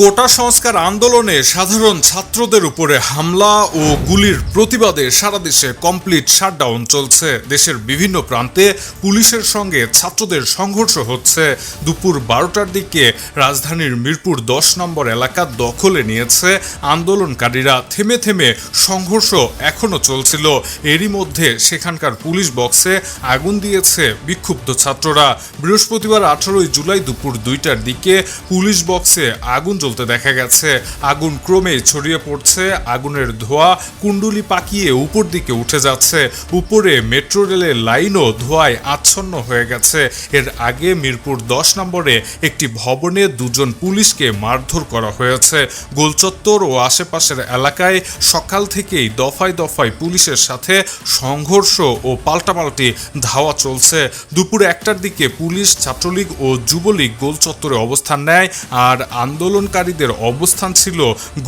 কোটা সংস্কার আন্দোলনে সাধারণ ছাত্রদের উপরে হামলা ও গুলির প্রতিবাদে সারা দেশে কমপ্লিট শাটডাউন চলছে। দেশের বিভিন্ন প্রান্তে পুলিশের সঙ্গে ছাত্রদের সংঘর্ষ হচ্ছে। দুপুর বারোটার দিকে রাজধানীর মিরপুর দশ নম্বর এলাকা দখলে নিয়েছে আন্দোলনকারীরা। থেমে থেমে সংঘর্ষ এখনও চলছিল। এরই মধ্যে সেখানকার পুলিশ বক্সে আগুন দিয়েছে বিক্ষুব্ধ ছাত্ররা। বৃহস্পতিবার আঠারোই জুলাই দুপুর দুইটার দিকে পুলিশ বক্সে আগুন জ্বলতে দেখা গেছে। আগুন ক্রমে ছড়িয়ে পড়ছে, আগুনের ধোঁয়া কুণ্ডুলি পাকিয়ে উপর দিকে উঠে যাচ্ছে। উপরে মেট্রো রেলের লাইনও ধোঁয়ায় আচ্ছন্ন হয়ে গেছে। এর আগে মিরপুর দশ নম্বরে একটি ভবনে দুজন পুলিশকে মারধর করা হয়েছে। গোলচত্বর ও আশেপাশের এলাকায় সকাল থেকেই দফায় দফায় পুলিশের সাথে সংঘর্ষ ও পাল্টাপাল্টি ধাওয়া চলছে। দুপুর একটার দিকে পুলিশ, ছাত্রলীগ ও যুবলীগ গোলচত্বরে অবস্থান নেয় আর আন্দোলনকারীদের অবস্থান ছিল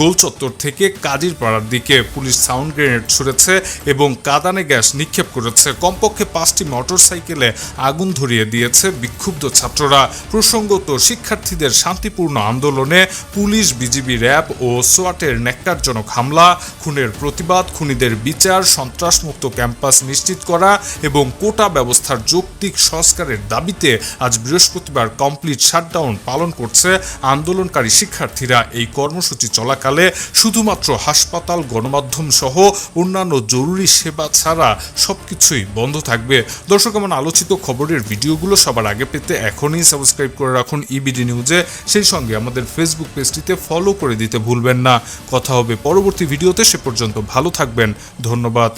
গোলচত্বর থেকে কাজীর পাড়ার দিকে। পুলিশ সাউন্ড গ্রেনেড ছুড়েছে এবং কাদানে গ্যাস নিক্ষেপ করেছে। কমপক্ষে পাঁচটি মোটরসাইকেলে আগুন ধরিয়ে দিয়েছে বিক্ষুব্ধ ছাত্ররা। প্রসঙ্গত, শিক্ষার্থীদের শান্তিপূর্ণ আন্দোলনে পুলিশ, বিজিবি র্যাব ও সোয়াটের ন্যাক্কারজনক হামলা, খুনের প্রতিবাদ, খুনিদের বিচার, সন্ত্রাসমুক্ত ক্যাম্পাস নিশ্চিত করা এবং কোটা ব্যবস্থার যৌক্তিক সংস্কারের দাবিতে আজ বৃহস্পতিবার কমপ্লিট শাটডাউন পালন করছে আন্দোলনকারী শিক্ষার্থীরা এই কর্মসূচি চলাকালে শুধুমাত্র হাসপাতাল, গণমাধ্যম সহ অন্যান্য জরুরি সেবা ছাড়া সব কিছুই বন্ধ থাকবে। দর্শক, এমন আলোচিত খবরের ভিডিওগুলো সবার আগে পেতে এখনই সাবস্ক্রাইব করে রাখুন ইবিডি নিউজে সেই সঙ্গে আমাদের ফেসবুক পেজটিতে ফলো করে দিতে ভুলবেন না। কথা হবে পরবর্তী ভিডিওতে, সে পর্যন্ত ভালো থাকবেন। ধন্যবাদ।